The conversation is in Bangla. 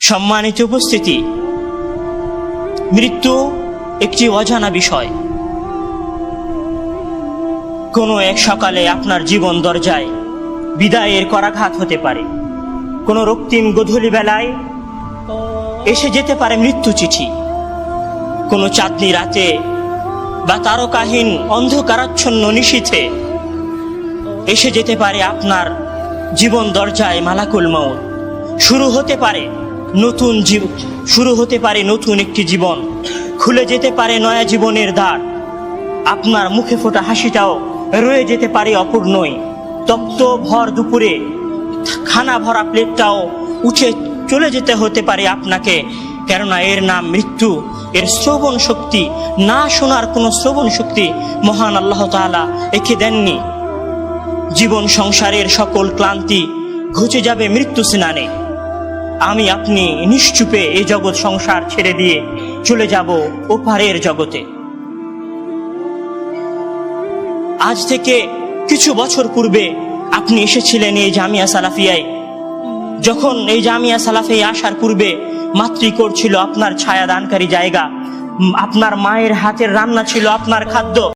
সম্মানিত উপস্থিতি। মৃত্যু একটি অজানা বিষয়। কোনো এক সকালে আপনার জীবন দরজায় বিদায়ের করাঘাত হতে পারে। কোনো রক্তিম গধূলি বেলায় এসে যেতে পারে মৃত্যু চিঠি। কোনো চাঁদনি রাতে বা তারকাহীন অন্ধকারাচ্ছন্ন নিশীথে এসে যেতে পারে আপনার জীবন দরজায় মালাকুল মৌত শুরু হতে পারে নতুন জীব শুরু হতে পারে নতুন একটি জীবন। খুলে যেতে পারে নয়া জীবনের দ্বার। আপনার মুখে ফোটা হাসিটাও রয়ে যেতে পারে অপূর্ণই। তপ্ত ভর দুপুরে খানা ভরা প্লেটটাও উঠে চলে যেতে হতে পারে আপনাকে। কেননা এর নাম মৃত্যু। এর শ্রবণ শক্তি, না শোনার কোনো শ্রবণ শক্তি মহান আল্লাহ তাআলা একে দেননি। জীবন সংসারের সকল ক্লান্তি ঘুচে যাবে মৃত্যু স্নানে। আমি আপনি নিশ্চুপে এই জগৎ সংসার ছেড়ে দিয়ে চলে যাব ওপারের জগতে। আজ থেকে কিছু বছর পূর্বে আপনি এসেছিলেন এই জামিয়া সালাফিয়ায়। যখন এই জামিয়া সালাফিয়ায় আসার পূর্বে মাতৃকোর ছিল আপনার ছায়া দানকারী জায়গা আপনার মায়ের হাতের রান্না ছিল আপনার খাদ্য।